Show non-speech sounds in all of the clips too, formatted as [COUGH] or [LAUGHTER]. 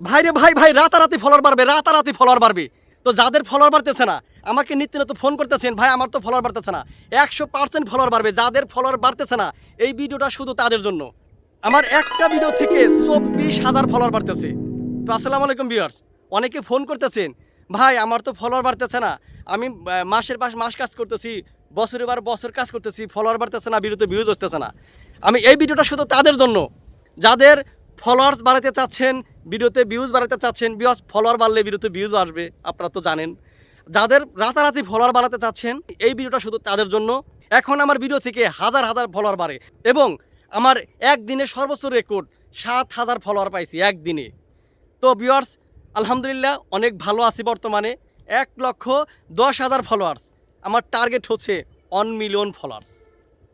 ভাই রে ভাই ভাই, রাতারাতি ফলোয়ার বাড়বে, রাতারাতি ফলোয়ার বাড়বে। তো যাদের ফলোয়ার বাড়তেছে না, আমাকে নিত্য নতুন ফোন করতেছেন, ভাই, আমার তো ফলোয়ার বাড়তেছে না। একশো পার্সেন্ট ফলোয়ার বাড়বে, যাদের ফলোয়ার বাড়তেছে না, এই ভিডিওটা শুধু তাদের জন্য। আমার একটা ভিডিও থেকে চব্বিশ হাজার ফলোয়ার বাড়তেছে। তো আসসালামু আলাইকুম ভিউয়ার্স অনেকে ফোন করতেছেন, ভাই, আমার তো ফলোয়ার বাড়তেছে না। আমি মাসের পাশ মাস কাজ করতেছি, বছরের বার বছর কাজ করতেছি ফলোয়ার বাড়তেছে না ভিডিওতে ভিউজ আসতেছে না। আমি এই ভিডিওটা শুধু তাদের জন্য। যাদের ফলোয়ার্স বাড়াতে চাচ্ছেন, ভিডিওতে ভিউজ বাড়াতে চাচ্ছেন বিকজ ফলোয়ার বাড়লে ভিডিওতে ভিউজ আসবে, আপনারা তো জানেন। যাদের রাতারাতি ফলোয়ার বাড়াতে চাচ্ছেন, এই ভিডিওটা শুধু তাদের জন্য। এখন আমার ভিডিও থেকে হাজার হাজার ফলোয়ার বাড়ে এবং আমার একদিনে সর্বোচ্চ রেকর্ড সাত হাজার ফলোয়ার পাইছি একদিনে। তো ভিউয়ার্স আলহামদুলিল্লাহ অনেক ভালো আছি বর্তমানে। এক লক্ষ দশ হাজার ফলোয়ার্স আমার টার্গেট হচ্ছে ওয়ান মিলিয়ন ফলোয়ার্স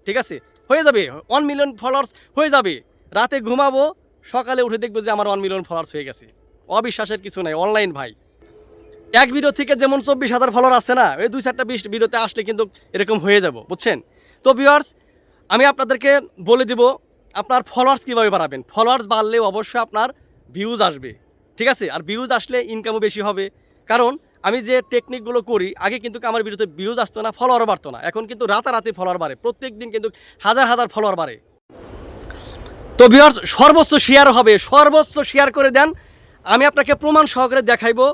ঠিক আছে? হয়ে যাবে। ওয়ান মিলিয়ন ফলোয়ার্স হয়ে যাবে। রাতে ঘুমাবো সকালে উঠে দেখব যে আমার ওয়ান মিলিয়ন ফলোয়ার্স হয়ে গেছে। অবিশ্বাসের কিছু নাই অনলাইন ভাই। এক ভিডিও থেকে যেমন চব্বিশ হাজার ফলোয়ার আসছে না ওই দুই চারটা বিশ ভিডিওতে আসলে কিন্তু এরকম হয়ে যাব, বুঝছেন? তো ভিউয়ার্স আমি আপনাদেরকে বলে দিব, আপনার ফলোয়ার্স কীভাবে বাড়াবেন? ফলোয়ার্স বাড়লে অবশ্যই আপনার ভিউজ আসবে, ঠিক আছে? আর ভিউজ আসলে ইনকামও বেশি হবে। কারণ, আমি যে টেকনিকগুলো করি, আগে কিন্তু আমার ভিডিওতে ভিউজ আসতো না ফলোয়ারও বাড়তো না। এখন কিন্তু রাতারাতি ফলোয়ার বাড়ে। প্রত্যেক দিন কিন্তু হাজার হাজার ফলোয়ার বাড়ে। তো ভিউয়ার্স সর্বোচ্চ শেয়ার হবে। সর্বোচ্চ শেয়ার করে দেন। আমি আপনাকে প্রমাণ সহকারে দেখাইবো।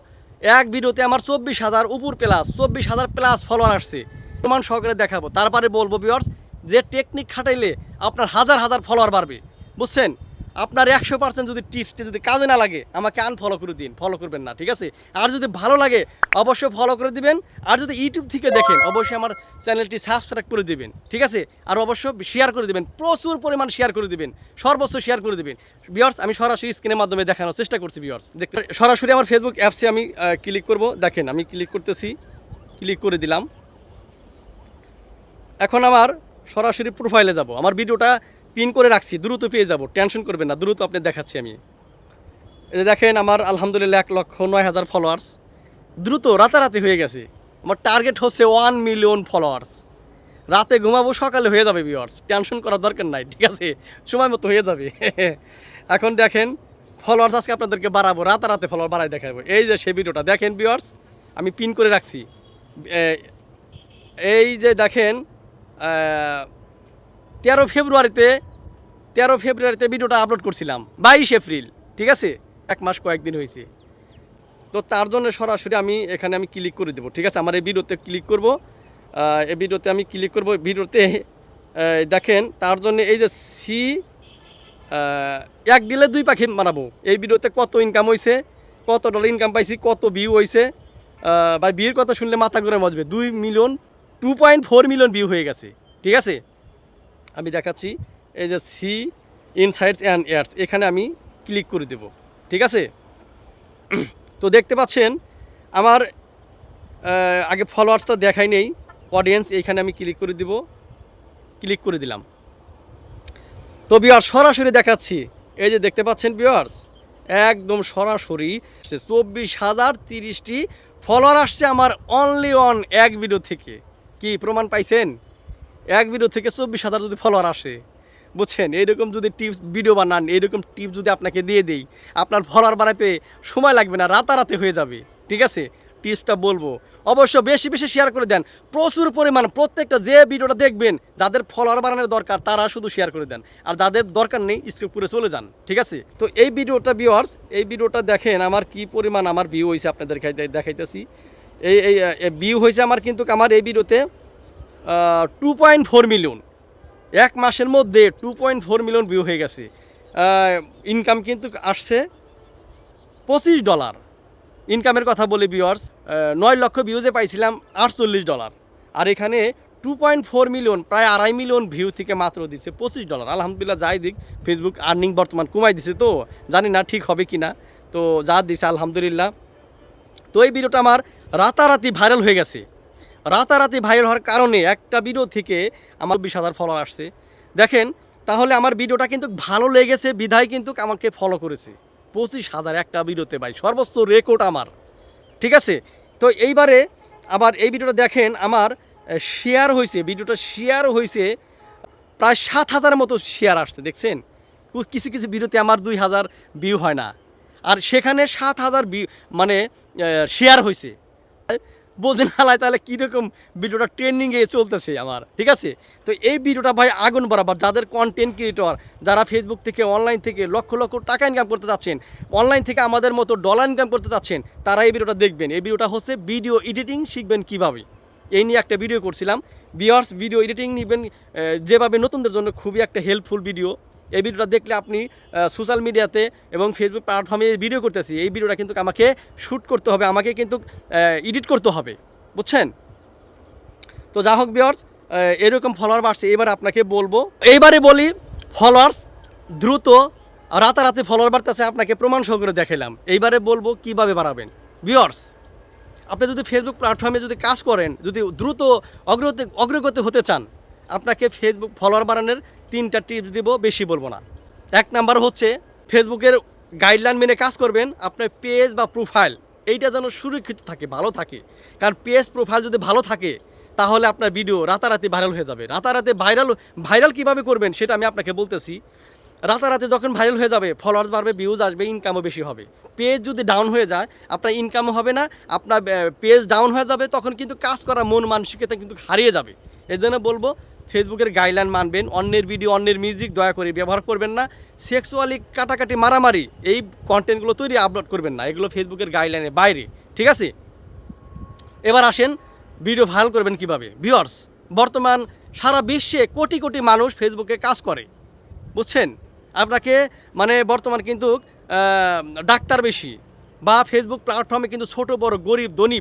এক ভিডিওতে আমার চব্বিশ হাজার উপর প্লাস চব্বিশ হাজার প্লাস ফলোয়ার আসছে। প্রমাণ সহকারে দেখাবো। তারপরে বলব ভিউয়ার্স যে টেকনিক খাটাইলে আপনার হাজার হাজার ফলোয়ার বাড়বে। বুঝছেন? আপনার একশো পার্সেন্ট যদি টিপসটি যদি কাজে না লাগে, আমাকে আনফলো করে দিন ফলো করবেন না, ঠিক আছে? আর যদি ভালো লাগে, অবশ্যই ফলো করে দিবেন, আর যদি ইউটিউব থেকে দেখেন, অবশ্যই আমার চ্যানেলটি সাবস্ক্রাইব করে দিবেন, ঠিক আছে? আর অবশ্যই শেয়ার করে দিবেন, প্রচুর পরিমাণ শেয়ার করে দিবেন, সর্বোচ্চ শেয়ার করে দিবেন। বিয়ার্স আমি সরাসরি স্ক্রিনের মাধ্যমে দেখানোর চেষ্টা করছি বিয়ার্স দেখতে সরাসরি আমার ফেসবুক অ্যাপসে আমি ক্লিক করব, দেখেন, আমি ক্লিক করতেছি ক্লিক করে দিলাম। এখন আমার সরাসরি প্রোফাইলে যাব। আমার ভিডিওটা পিন করে রাখছি, দ্রুত পেয়ে যাব। টেনশন করবেন না, দ্রুত আপনি দেখাচ্ছি আমি। এই দেখেন, আমার আলহামদুলিল্লাহ এক লক্ষ নয় হাজার ফলোয়ার্স দ্রুত রাতারাতি হয়ে গেছে। আমার টার্গেট হচ্ছে ওয়ান মিলিয়ন ফলোয়ার্স রাতে ঘুমাবো, সকালে হয়ে যাবে ভিওয়ার্স টেনশন করার দরকার নাই, ঠিক আছে? সময় মতো হয়ে যাবে। [LAUGHS] এখন দেখেন ফলোয়ার্স আজকে আপনাদেরকে বাড়াবো, রাতারাতে ফলোয়ার বাড়াই দেখাবো। এই যে সেই ভিডিওটা, দেখেন ভিওয়ার্স আমি পিন করে রাখছি। এই যে দেখেন তেরো ফেব্রুয়ারিতে তেরো ফেব্রুয়ারিতে ভিডিওটা আপলোড করছিলাম, বাইশ এপ্রিল, ঠিক আছে? এক মাস কয়েকদিন হয়েছে। তো তার জন্য সরাসরি আমি এখানে আমি ক্লিক করে দেবো, ঠিক আছে? আমার এই ভিডিওতে ক্লিক করব এই ভিডিওতে আমি ক্লিক করব ভিডিওতে দেখেন, তার জন্য এই যে সি এক দিলে দুই পাখি মারাবো। এই ভিডিওতে কত ইনকাম হয়েছে কত ডলার ইনকাম পাইছি, কত ভিউ হয়েছে বা ভিউর কথা শুনলে মাথা ঘুরে মজবে দুই million two point four million view হয়ে গেছে, ঠিক আছে? আমি দেখাচ্ছি। এই যে সি ইনসাইটস অ্যান্ড এয়ার্স এখানে আমি ক্লিক করে দেব। ঠিক আছে? তো দেখতে পাচ্ছেন, আমার আগে ফলোয়ার্সটা দেখাই নেই। অডিয়েন্স এইখানে আমি ক্লিক করে দিব। ক্লিক করে দিলাম। তো বিয়ার সরাসরি দেখাচ্ছি। এই যে দেখতে পাচ্ছেন বিয়ার্স একদম সরাসরি সে চব্বিশ হাজার তিরিশটি ফলোয়ার আসছে আমার অনলি অন এক ভিডিও থেকে। কি প্রমাণ পাইছেন? এক ভিডিও থেকে চব্বিশ হাজার যদি ফলোয়ার আসে, বুঝছেন? এইরকম যদি টিপস ভিডিও বানান, এইরকম টিপস যদি আপনাকে দিয়ে দেই, আপনার ফলোয়ার বানাতে সময় লাগবে না, রাতারাতি হয়ে যাবে, ঠিক আছে? টিপসটা বলব। অবশ্য বেশি বেশি শেয়ার করে দেন। প্রচুর পরিমাণ, প্রত্যেকটা যে ভিডিওটা দেখবেন, যাদের ফলোয়ার বাড়ানোর দরকার, তারা শুধু শেয়ার করে দেন। আর যাদের দরকার নেই স্কিপ করে চলে যান, ঠিক আছে? তো এই ভিডিওটা ভিউয়ার্স এই ভিডিওটা দেখেন আমার কি পরিমাণ আমার ভিউ হয়েছে আপনাদের দেখাইতেছি। এই এই ভিউ হয়েছে আমার কিন্তু আমার এই ভিডিওতে টু পয়েন্ট ফোর মিলিয়ন এক মাসের মধ্যে two point four million view হয়ে গেছে। ইনকাম কিন্তু আসছে পঁচিশ ডলার ইনকামের কথা বলি ভিউয়ার্স নয় লক্ষ ভিউজে পাইছিলাম আটচল্লিশ ডলার আর এখানে টু পয়েন্ট ফোর মিলিয়ন প্রায় আড়াই মিলিয়ন ভিউ থেকে মাত্র দিচ্ছে পঁচিশ ডলার আলহামদুলিল্লাহ, যাই দিক ফেসবুক আর্নিং বর্তমান কমাই দিছে তো। জানি না ঠিক হবে কি না তো যা দিছে, আলহামদুলিল্লাহ। তো এই ভিডিওটা আমার রাতারাতি ভাইরাল হয়ে গেছে। রাতারাতি ভাইরাল হওয়ার কারণে একটা ভিডিও থেকে আমার বিশ হাজার ফলোয়ার আসছে। দেখেন, তাহলে আমার ভিডিওটা কিন্তু ভালো লেগেছে, বিধায় কিন্তু আমাকে ফলো করেছে। পঁচিশ হাজার একটা ভিডিওতে ভাই, সর্বোচ্চ রেকর্ড আমার। ঠিক আছে? তো এইবারে আবার এই ভিডিওটা দেখেন, আমার শেয়ার হয়েছে ভিডিওটা শেয়ার হয়েছে, প্রায় সাত হাজার মতো শেয়ার আসছে, দেখছেন? কিছু কিছু ভিডিওতে আমার দুই হাজার ভিউ হয় না। আর সেখানে সাত হাজার মানে শেয়ার হয়েছে। বোঝেন হালায় তাহলে কীরকম ভিডিওটা ট্রেন্ডিংয়ে চলতেছে আমার? ঠিক আছে? তো এই ভিডিওটা ভাই আগুন বরাবর যাদের কন্টেন্ট ক্রিয়েটর যারা ফেসবুক থেকে অনলাইন থেকে লক্ষ লক্ষ টাকা ইনকাম করতে চাচ্ছেন অনলাইন থেকে আমাদের মতো ডলার ইনকাম করতে চাচ্ছেন, তারা এই ভিডিওটা দেখবেন। এই ভিডিওটা হচ্ছে ভিডিও এডিটিং শিখবেন কীভাবে? এই নিয়ে একটা ভিডিও করছিলাম। বিয়ার্স ভিডিও এডিটিং নেবেন যেভাবে নতুনদের জন্য খুবই একটা হেল্পফুল ভিডিও এই ভিডিওটা দেখলে আপনি সোশ্যাল মিডিয়াতে এবং ফেসবুক প্ল্যাটফর্মে ভিডিও করতেছি, এই ভিডিওটা কিন্তু আমাকে শ্যুট করতে হবে, আমাকে কিন্তু এডিট করতে হবে, বুঝছেন? তো যা হোক বিয়ার্স এরকম ফলোয়ার বাড়ছে এবার আপনাকে বলব, এইবারে বলি ফলোয়ার্স দ্রুত, রাতারাতি ফলোয়ার বাড়তেছে, আপনাকে প্রমাণ সহকারে দেখালাম এইবারে বলব কীভাবে বাড়াবেন? বিয়ার্স আপনি যদি ফেসবুক প্ল্যাটফর্মে যদি কাজ করেন, যদি দ্রুত অগ্রগতি অগ্রগতি হতে চান, আপনাকে ফেসবুক ফলোয়ার বাড়ানোর তিনটা টিপস দিব, বেশি বলব না। এক নাম্বার হচ্ছে, ফেসবুকের গাইডলাইন মেনে কাজ করবেন আপনার পেজ বা প্রোফাইল এইটা যেন সুরক্ষিত থাকে, ভালো থাকে। কারণ পেজ প্রোফাইল যদি ভালো থাকে, তাহলে আপনার ভিডিও রাতারাতি ভাইরাল হয়ে যাবে। রাতারাতি ভাইরাল ভাইরাল কীভাবে করবেন সেটা আমি আপনাকে বলতেছি। রাতারাতি যখন ভাইরাল হয়ে যাবে ফলোয়ার্স বাড়বে ভিউজ আসবে ইনকামও বেশি হবে। পেজ যদি ডাউন হয়ে যায়, আপনার ইনকামও হবে না, আপনার পেজ ডাউন হয়ে যাবে, তখন কিন্তু কাজ করা, মন মানসিকতা কিন্তু হারিয়ে যাবে। এই জন্য বলব ফেসবুকের গাইডলাইন মানবেন, অন্যের ভিডিও অন্যের মিউজিক দয়া করে ব্যবহার করবেন না। সেক্সুয়ালি কাটাকাটি মারামারি, এই কন্টেন্টগুলো তৈরি আপলোড করবেন না। এগুলো ফেসবুকের গাইডলাইনের বাইরে, ঠিক আছে? এবার আসেন ভিডিও ভাইরাল করবেন কীভাবে? ভিউয়ার্স বর্তমান সারা বিশ্বে কোটি কোটি মানুষ ফেসবুকে কাজ করে, বুঝছেন? আপনাকে মানে বর্তমান কিন্তু ডাক্তার বেশি, বা ফেসবুক প্ল্যাটফর্মে কিন্তু ছোট, বড়, গরিব, ধনী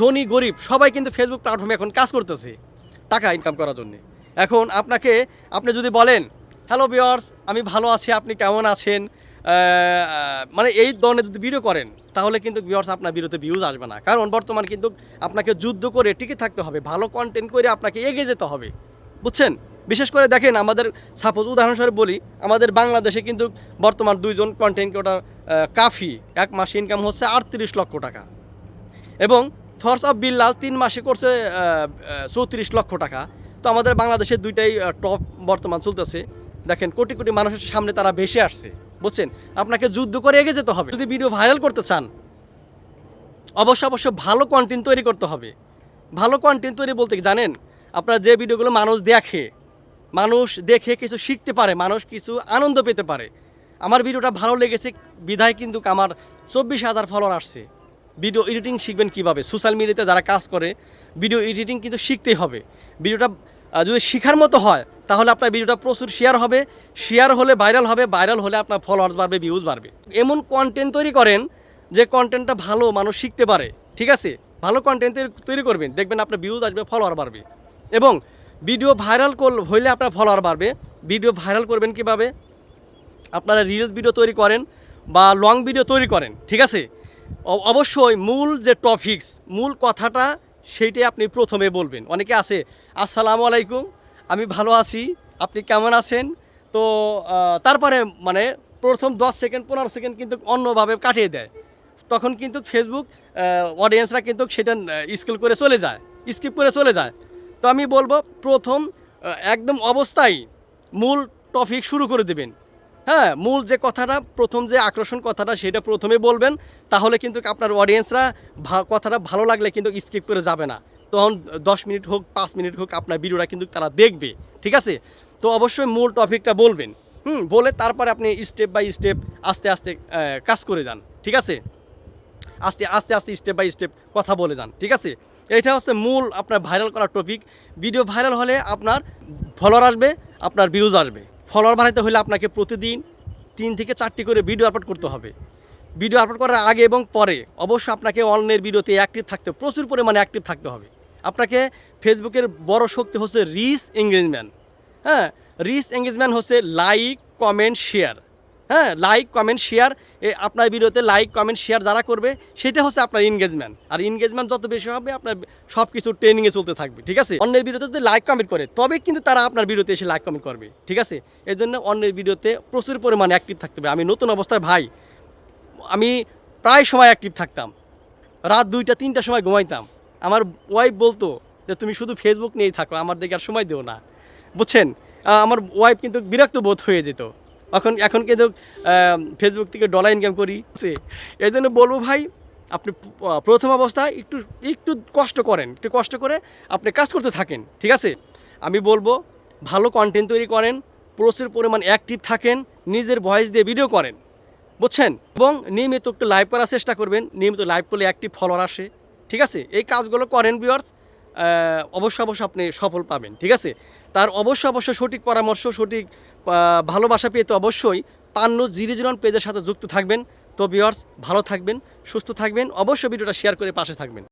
ধনী, গরিব, সবাই কিন্তু ফেসবুক প্ল্যাটফর্মে এখন কাজ করতেছে, টাকা ইনকাম করার জন্য। এখন আপনাকে, আপনি যদি বলেন হ্যালো বিয়ার্স আমি ভালো আছি, আপনি কেমন আছেন? মানে এই ধরনের যদি ভিডিও করেন, তাহলে কিন্তু ভিউয়ার্স আপনার ভিডিওতে ভিউজ আসবে না। কারণ বর্তমান কিন্তু আপনাকে যুদ্ধ করে টিকে থাকতে হবে, ভালো কন্টেন্ট করে আপনাকে এগিয়ে যেতে হবে। বুঝছেন? বিশেষ করে দেখেন, আমাদের সাপোজ উদাহরণস্বরূপ বলি, আমাদের বাংলাদেশে কিন্তু বর্তমান দুইজন কন্টেন্ট ক্রিয়েটার কাফি, এক মাসে ইনকাম হচ্ছে আটত্রিশ লক্ষ টাকা। এবং থর্স অফ বিল্লাল তিন মাসে করছে চৌত্রিশ লক্ষ টাকা। আমাদের বাংলাদেশের দুইটাই টপ বর্তমান চলতেছে। দেখেন, কোটি কোটি মানুষের সামনে তারা ভেসে আসছে। বুঝছেন? আপনাকে যুদ্ধ করে এগিয়ে যেতে হবে। যদি ভিডিও ভাইরাল করতে চান, অবশ্য অবশ্য ভালো কন্টেন্ট তৈরি করতে হবে। ভালো কন্টেন্ট তৈরি বলতে জানেন? আপনার যে ভিডিওগুলো মানুষ দেখে মানুষ দেখে কিছু শিখতে পারে, মানুষ কিছু আনন্দ পেতে পারে। আমার ভিডিওটা ভালো লেগেছে, বিধায় কিন্তু আমার চব্বিশ হাজার ফলোয়ার আসছে। ভিডিও এডিটিং শিখবেন কীভাবে? সোশ্যাল মিডিয়াতে যারা কাজ করে ভিডিও এডিটিং কিন্তু শিখতেই হবে। ভিডিওটা যদি শেখার মতো হয়, তাহলে আপনার ভিডিওটা প্রচুর শেয়ার হবে। শেয়ার হলে ভাইরাল হবে ভাইরাল হলে আপনার ফলোয়ার্স বাড়বে ভিউজ বাড়বে। এমন কন্টেন্ট তৈরি করেন যে কন্টেন্টটা ভালো মানুষ শিখতে পারে, ঠিক আছে? ভালো কন্টেন্ট তৈরি করবেন। দেখবেন আপনার ভিউজ আসবে ফলোয়ার বাড়বে। এবং ভিডিও ভাইরাল কর, হইলে আপনার ফলোয়ার বাড়বে। ভিডিও ভাইরাল করবেন কীভাবে? আপনারা রিলস ভিডিও তৈরি করেন বা লং ভিডিও তৈরি করেন, ঠিক আছে? অবশ্যই মূল যে টপিকস মূল কথাটা সেইটাই আপনি প্রথমে বলবেন। অনেকে আছে, আসসালামু আলাইকুম, আমি ভালো আছি, আপনি কেমন আছেন? তো তারপরে মানে প্রথম দশ সেকেন্ড, পনেরো সেকেন্ড কিন্তু অন্যভাবে কাটিয়ে দেয়। তখন কিন্তু ফেসবুক অডিয়েন্সরা কিন্তু সেটা স্কিল করে চলে যায়, স্কিপ করে চলে যায়। তো আমি বলব, প্রথম একদম অবস্থায় মূল টপিক শুরু করে দেবেন। হ্যাঁ মূল যে কথাটা, প্রথম যে আকর্ষণ কথাটা, সেটা প্রথমে বলবেন, তাহলে কিন্তু আপনার অডিয়েন্সরা কথাটা ভালো লাগলে কিন্তু স্কিপ করে যাবে না। তখন দশ মিনিট হোক, পাঁচ মিনিট হোক, আপনার ভিডিওটা কিন্তু তারা দেখবে, ঠিক আছে? তো অবশ্যই মূল টপিকটা বলবেন, হুম, বলে তারপরে আপনি স্টেপ বাই স্টেপ আস্তে আস্তে কাজ করে যান, ঠিক আছে? আস্তে আস্তে আস্তে স্টেপ বাই স্টেপ কথা বলে যান, ঠিক আছে? এটা হচ্ছে মূল আপনার ভাইরাল করার টপিক ভিডিও ভাইরাল হলে আপনার ফলোয়ার আসবে, আপনার ভিউজ আসবে। ফলোয়ার বাড়াইতে হলে আপনাকে প্রতিদিন তিন থেকে চারটি করে ভিডিও আপলোড করতে হবে। ভিডিও আপলোড করার আগে এবং পরে অবশ্যই আপনাকে অনলাইনের ভিডিওতে অ্যাক্টিভ থাকতে, প্রচুর পরিমাণে অ্যাক্টিভ থাকতে হবে। আপনাকে ফেসবুকের বড় শক্তি হচ্ছে রিস এঙ্গেজমেন্ট হ্যাঁ রিস এঙ্গেজমেন্ট হচ্ছে লাইক কমেন্ট শেয়ার হ্যাঁ লাইক কমেন্ট শেয়ার আপনার ভিডিওতে লাইক কমেন্ট শেয়ার যারা করবে, সেটা হচ্ছে আপনার এনগেজমেন্ট আর এনগেজমেন্ট যত বেশি হবে, আপনার সব কিছু ট্রেনিংয়ে চলতে থাকবে, ঠিক আছে? অন্যের ভিডিওতে যদি লাইক কমেন্ট করে, তবে কিন্তু তারা আপনার ভিডিওতে এসে লাইক কমেন্ট করবে, ঠিক আছে? এই জন্য অন্যের ভিডিওতে প্রচুর পরিমাণে অ্যাক্টিভ থাকতে হবে। আমি নতুন অবস্থায় ভাই, আমি প্রায় সময় অ্যাক্টিভ থাকতাম। রাত দুইটা, তিনটার সময় ঘুমাইতাম। আমার ওয়াইফ বলতো যে, তুমি শুধু ফেসবুক নিয়েই থাকো, আমার দিকে আর সময় দিও না। বুঝছেন? আমার ওয়াইফ কিন্তু বিরক্ত বোধ হয়ে যেত। এখন এখন কিন্তু ফেসবুক থেকে ডলার ইনকাম করি। এই জন্য বলব ভাই, আপনি প্রথম অবস্থায় একটু একটু কষ্ট করেন। একটু কষ্ট করে আপনি কাজ করতে থাকেন, ঠিক আছে? আমি বলব, ভালো কন্টেন্ট তৈরি করেন, প্রচুর পরিমাণ অ্যাক্টিভ থাকেন, নিজের ভয়েস দিয়ে ভিডিও করেন, বুঝছেন? এবং নিয়মিত একটু লাইভ করার চেষ্টা করবেন, নিয়মিত লাইভ করলে অ্যাক্টিভ ফলোয়ার আসে, ঠিক আছে? এই কাজগুলো করেন ভিউয়ার্স অবশ্যই অবশ্যই আপনি সফল পাবেন, ঠিক আছে? তার অবশ্যই অবশ্যই সঠিক পরামর্শ, সঠিক আহ, পেয়ে তো অবশ্যই পান্ন জিরিজনন জিরো পেজের সাথে যুক্ত থাকবেন। তো ভিওয়ার্স ভালো থাকবেন সুস্থ থাকবেন অবশ্যই ভিডিওটা শেয়ার করে পাশে থাকবেন।